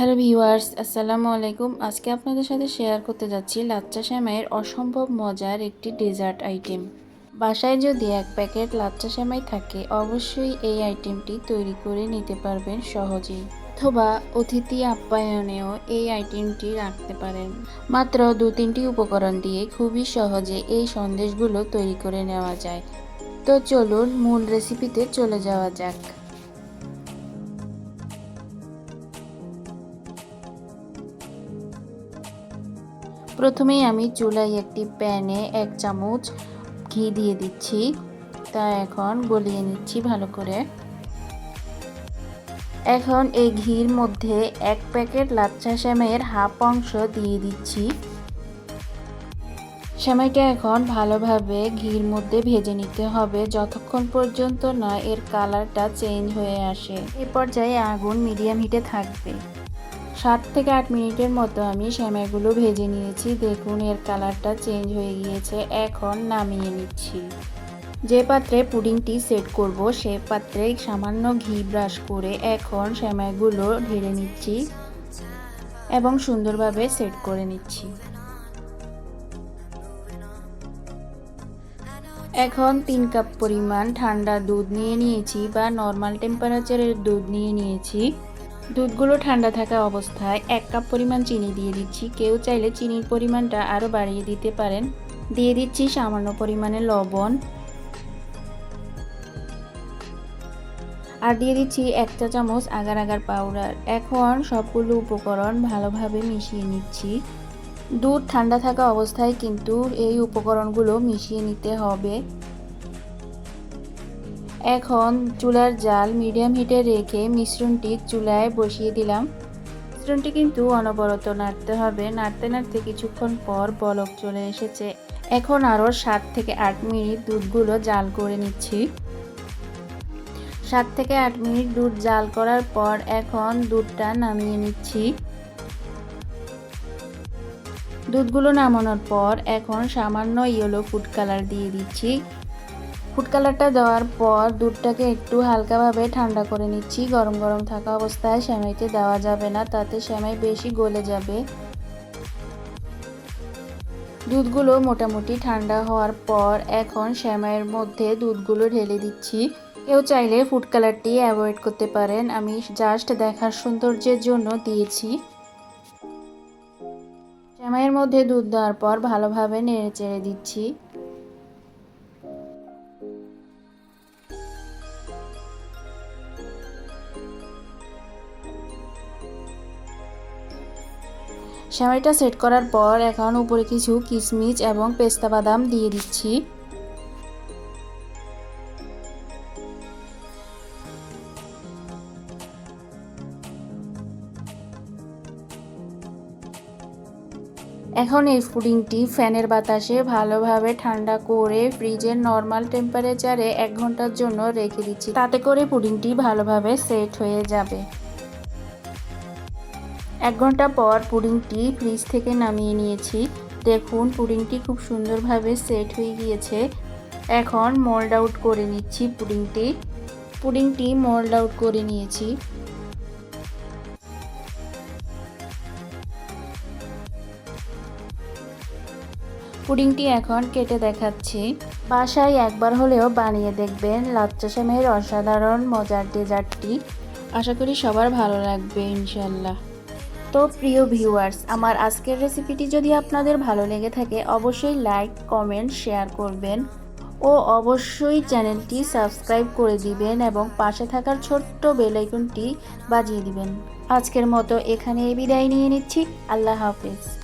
Hello viewers, আসসালামু আলাইকুম। আজকে আপনাদের সাথে শেয়ার করতে যাচ্ছি লাচ্চা সেমাইয়ের অসম্ভব মজার একটি ডেজার্ট আইটেম। বাসায় যদি এক প্যাকেট লাচ্চা সেমাই থাকে, অবশ্যই এই আইটেমটি তৈরি করে নিতে পারবেন সহজেই। অথবা অতিথি আপ্যায়নেও এই আইটেমটি রাখতে পারেন। মাত্র দু তিনটি উপকরণ দিয়ে খুবই সহজে এই সন্দেশগুলো তৈরি করে নেওয়া যায়। তো চলুন মূল রেসিপিতে চলে যাওয়া যাক। প্রথমেই আমি চুলায় একটি প্যানে এক চামচ ঘি দিয়ে দিচ্ছি। তা এখন গলিয়ে নিচ্ছি ভালো করে। এখন এই ঘির মধ্যে এক প্যাকেট লাচ্ছা শ্যামের হাফ অংশ দিয়ে দিচ্ছি। সেমাইটা এখন ভালোভাবে ঘির মধ্যে ভেজে নিতে হবে। যতক্ষণ পর্যন্ত না এর কালারটা চেঞ্জ হয়ে আসে, এ পর্যায়ে আগুন মিডিয়াম হিটে থাকবে। সাত থেকে আট মিনিটের মতো আমি সেমাইগুলো ভেজে নিয়েছি। দেখুন, এর কালারটা চেঞ্জ হয়ে গিয়েছে। এখন নামিয়ে নিচ্ছি। যে পাত্রে পুডিংটি সেট করব, সে পাত্রে সামান্য ঘি ব্রাশ করে এখন সেমাইগুলো ঢেলে নিচ্ছি এবং সুন্দরভাবে সেট করে নিচ্ছি। এখন তিন কাপ পরিমাণ ঠান্ডা দুধ নিয়ে নিয়েছি বা নর্মাল টেম্পারেচারের দুধ নিয়ে নিয়েছি। দুধগুলো ঠান্ডা থাকা অবস্থায় এক কাপ পরিমাণ চিনি দিয়ে দিচ্ছি। কেউ চাইলে চিনির পরিমাণটা আরও বাড়িয়ে দিতে পারেন। দিয়ে দিচ্ছি সামান্য পরিমাণে লবণ। আর দিয়ে দিচ্ছি এক চা চামচ আগার আগার পাউডার এখন সবগুলো উপকরণ ভালোভাবে মিশিয়ে নিচ্ছি। দুধ ঠান্ডা থাকা অবস্থায় কিন্তু এই উপকরণগুলো মিশিয়ে নিতে হবে। এখন চুলার জাল মিডিয়াম হিটে রেখে মিশ্রণটি চুলায় বসিয়ে দিলাম। মিশ্রণটি কিন্তু অনবরত নাড়তে হবে। নাড়তে নাড়তে কিছুক্ষণ পর বলক চলে এসেছে। এখন আরও সাত থেকে আট মিনিট দুধগুলো জাল করে নিচ্ছি। সাত থেকে আট মিনিট দুধ জাল করার পর এখন দুধটা নামিয়ে নিচ্ছি। দুধগুলো নামানোর পর এখন সামান্য ইয়েলো ফুড কালার দিয়ে দিচ্ছি। ফুড কালারটা দেওয়ার পর দুধটাকে একটু হালকাভাবে ঠান্ডা করে নিচ্ছি। গরম গরম থাকা অবস্থায় সেমাইতে দেওয়া যাবে না, তাতে সেমাই বেশি গলে যাবে। দুধগুলো মোটামুটি ঠান্ডা হওয়ার পর এখন সেমাইয়ের মধ্যে দুধগুলো ঢেলে দিচ্ছি। কেউ চাইলে ফুড কালারটি অ্যাভয়েড করতে পারেন। আমি জাস্ট দেখার সৌন্দর্যের জন্য দিয়েছি। সেমাইয়ের মধ্যে দুধ দেওয়ার পর ভালোভাবে নেড়ে চেড়ে দিচ্ছি। সেমাইটা সেট করার পর এখন উপরে কিছু কিশমিচ এবং পেস্তা বাদাম দিয়ে দিচ্ছি। এখন এই পুডিংটি ফ্যানের বাতাসে ভালোভাবে ঠান্ডা করে ফ্রিজের নর্মাল টেম্পারেচারে এক ঘণ্টার জন্য রেখে দিচ্ছি। তাতে করে পুডিংটি ভালোভাবে সেট হয়ে যাবে। এক ঘণ্টা পর পুডিংটি ফ্রিজ থেকে নামিয়ে নিয়েছি। দেখুন, পুডিংটি খুব সুন্দরভাবে সেট হয়ে গিয়েছে। এখন মোল্ড আউট করে নিচ্ছি পুডিংটি। পুডিংটি মোল্ড আউট করে নিয়েছি। পুডিংটি এখন কেটে দেখাচ্ছি। বাসায় একবার হলেও বানিয়ে দেখবেন লাচ্চা সেমের অসাধারণ মজার ডেজার্টটি। আশা করি সবার ভালো লাগবে, ইনশাল্লাহ। তো প্রিয় ভিউয়ার্স, আমার আজকের রেসিপিটি যদি আপনাদের ভালো লেগে থাকে, অবশ্যই লাইক কমেন্ট শেয়ার করবেন ও অবশ্যই চ্যানেলটি সাবস্ক্রাইব করে দিবেন এবং পাশে থাকার ছোট্ট বেলাইকনটি বাজিয়ে দিবেন। আজকের মতো এখানে বিদায় নিয়ে নিচ্ছি। আল্লাহ হাফেজ।